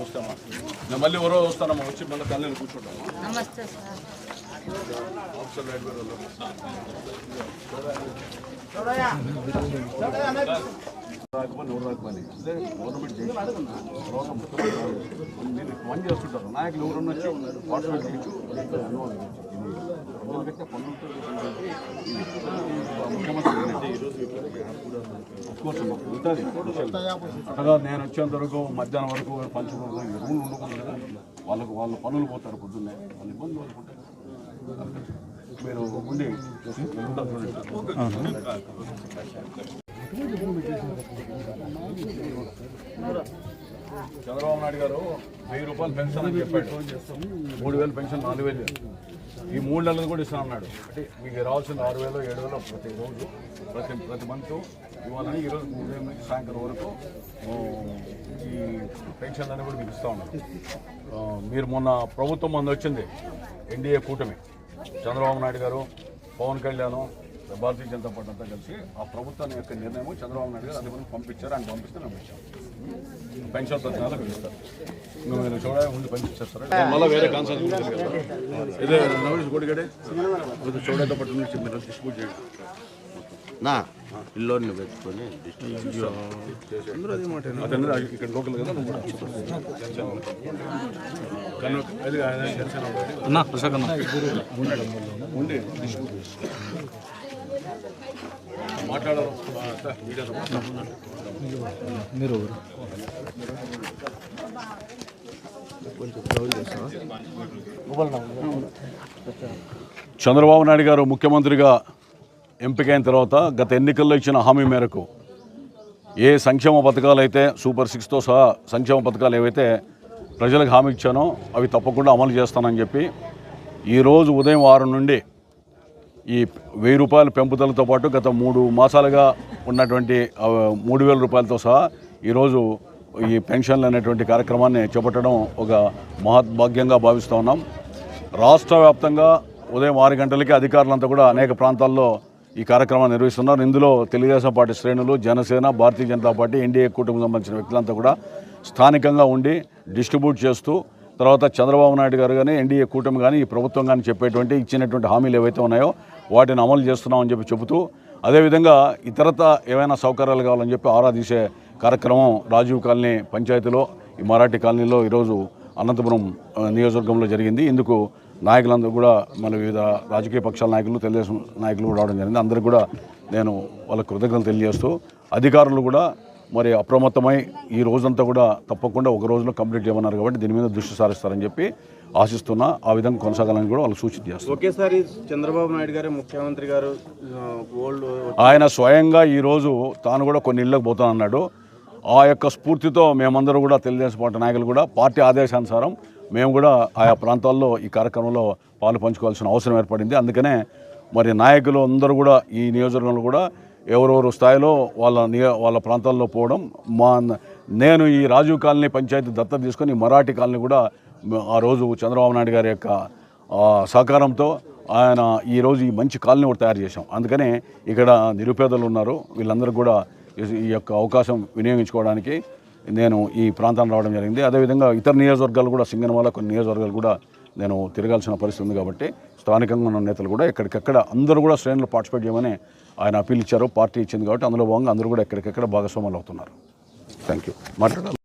వస్తామా నేను మళ్ళీ ఎవరో వస్తానమ్మా వచ్చి మళ్ళీ కళ్ళని కూర్చుంటాము నమస్తే సార్. ఆఫీసర్ రైట్ ఎవరు అదే గవర్నమెంట్ చేసి తర్వాత పని చేస్తుంటారు. నాయకులు ఎవరు వచ్చి చేయొచ్చు ఎందుకంటే ముఖ్యమంత్రి ఉంటుంది. నేను వచ్చేంత వరకు మధ్యాహ్నం వరకు పంచుకోవడం రూల్ ఉండకూడదు కదా. వాళ్ళకు వాళ్ళు పనులు పోతారు పొద్దున్నే. వాళ్ళు ఇబ్బంది పడుకుంటారు. మీరు ఉండి చంద్రబాబు నాయుడు గారు వెయ్యి రూపాయలు పెన్షన్ అని చెప్పాడు. మూడు వేలు పెన్షన్ నాలుగు వేలు ఈ మూడు నెలలు కూడా ఇస్తాను అన్నాడు. అంటే మీకు రావాల్సిన ఆరు వేలు ఏడు వేలు ప్రతి రోజు ప్రతి ప్రతి మంత్ ఇవ్వాలని ఈరోజు ఉదయం నుంచి సాయంత్రం వరకు ఈ పెన్షన్ అనేది కూడా మీకు ఇస్తా ఉన్నారు మీరు మొన్న ప్రభుత్వం మంది వచ్చింది ఎన్డీఏ కూటమి. చంద్రబాబు నాయుడు గారు పవన్ కళ్యాణ్ భారతీయ జనతా పార్టీ అంతా కలిసి ఆ ప్రభుత్వాన్ని యొక్క నిర్ణయం చంద్రబాబు నాయుడు గారు అది కూడా పంపించారు. ఆయన పంపిస్తే మేము పెన్షన్ ప్రతి నువ్వు మీరు చూడ ముందు పంపించేస్తారు మళ్ళీ వేరే కాన్సెప్ట్ ఇదే నవీస్ గుడిగడే. చూడతో పట్టు నుంచి మీరు డిస్ట్రిబ్యూట్ చేయండి. నా పిల్లోడిని పెట్టుకొని ఇక్కడ లోకల్ కదా. అన్నా ప్రసాద్ అన్న. ఉండి డిస్ట్రిబ్యూట్ మీరు చంద్రబాబు నాయుడు గారు ముఖ్యమంత్రిగా ఎంపికైన తర్వాత గత ఎన్నికల్లో ఇచ్చిన హామీ మేరకు ఏ సంక్షేమ పథకాలు అయితే సూపర్ సిక్స్తో సహా సంక్షేమ పథకాలు ఏవైతే ప్రజలకు హామీ ఇచ్చానో అవి తప్పకుండా అమలు చేస్తానని చెప్పి ఈరోజు ఉదయం ఆరు నుండి ఈ వెయ్యి రూపాయల పెంపుదలతో పాటు గత మూడు మాసాలుగా ఉన్నటువంటి మూడు వేల రూపాయలతో సహా ఈరోజు ఈ పెన్షన్లు అనేటువంటి కార్యక్రమాన్ని చేపట్టడం ఒక మహద్భాగ్యంగా భావిస్తూ ఉన్నాం. రాష్ట్ర వ్యాప్తంగా ఉదయం ఆరు గంటలకి అధికారులంతా కూడా అనేక ప్రాంతాల్లో ఈ కార్యక్రమాన్ని నిర్వహిస్తున్నారు. ఇందులో తెలుగుదేశం పార్టీ శ్రేణులు జనసేన భారతీయ జనతా పార్టీ ఎన్డీఏ కూటమికి సంబంధించిన వ్యక్తులంతా కూడా స్థానికంగా ఉండి డిస్ట్రిబ్యూట్ చేస్తూ తర్వాత చంద్రబాబు నాయుడు గారు కానీ ఎన్డీఏ కూటమి కానీ ఈ ప్రభుత్వం కానీ చెప్పేటువంటి ఇచ్చినటువంటి హామీలు ఏవైతే ఉన్నాయో వాటిని అమలు చేస్తున్నామని చెప్పి చెబుతూ అదేవిధంగా ఇతరత ఏవైనా సౌకర్యాలు కావాలని చెప్పి ఆరా తీసే కార్యక్రమం రాజీవ్ కాలనీ పంచాయతీలో ఈ మరాఠీ కాలనీలో ఈరోజు అనంతపురం నియోజకవర్గంలో జరిగింది. ఇందుకు నాయకులందరూ కూడా మన వివిధ రాజకీయ పక్షాల నాయకులు తెలుగుదేశం నాయకులు కూడా రావడం జరిగింది. అందరూ కూడా నేను వాళ్ళ కృతజ్ఞతలు తెలియజేస్తూ అధికారులు కూడా మరి అప్రమత్తమై ఈ రోజంతా కూడా తప్పకుండా ఒక రోజులో కంప్లీట్ చేయమన్నారు కాబట్టి దీని మీద దృష్టి సారిస్తారని చెప్పి ఆశిస్తున్నా. ఆ విధంగా కొనసాగాలని కూడా వాళ్ళకి సూచన చేస్తాను ఒకేసారి చంద్రబాబు నాయుడు గారు ముఖ్యమంత్రి గారు ఆయన స్వయంగా ఈరోజు తాను కూడా కొన్ని ఇళ్ళకి పోతానన్నాడు ఆ యొక్క స్ఫూర్తితో మేమందరూ కూడా తెలుగుదేశం పార్టీ నాయకులు కూడా పార్టీ ఆదేశానుసారం మేము కూడా ఆయా ప్రాంతాల్లో ఈ కార్యక్రమంలో పాలు పంచుకోవాల్సిన అవసరం ఏర్పడింది. అందుకనే మరి నాయకులు అందరూ కూడా ఈ నియోజకవర్గంలో కూడా ఎవరెవరు స్థాయిలో వాళ్ళ నియ వాళ్ళ ప్రాంతాల్లో పోవడం మా నేను ఈ రాజీవ్ కాలనీ పంచాయతీ దత్తత తీసుకొని మరాఠీ కాలనీ కూడా ఆ రోజు చంద్రబాబు నాయుడు గారి యొక్క సహకారంతో ఆయన ఈరోజు ఈ మంచి కాలనీ కూడా తయారు చేశాం. అందుకనే ఇక్కడ నిరుపేదలు ఉన్నారు. వీళ్ళందరూ కూడా ఈ- యొక్క అవకాశం వినియోగించుకోవడానికి నేను ఈ ప్రాంతానికి రావడం జరిగింది. అదేవిధంగా ఇతర నియోజకవర్గాలు కూడా సింగనమల కొన్ని నియోజకవర్గాలు కూడా నేను తిరగాల్సిన పరిస్థితి ఉంది కాబట్టి స్థానికంగా ఉన్న నేతలు కూడా ఎక్కడికెక్కడ అందరూ కూడా శ్రేణులు పార్టిసిపేట్ చేయమని ఆయన అప్పీల్ ఇచ్చారు పార్టీ ఇచ్చింది కాబట్టి అందులో భాగంగా అందరూ కూడా ఎక్కడికక్కడ భాగస్వాములు అవుతున్నారు. థ్యాంక్ యూ మాట్లాడాలి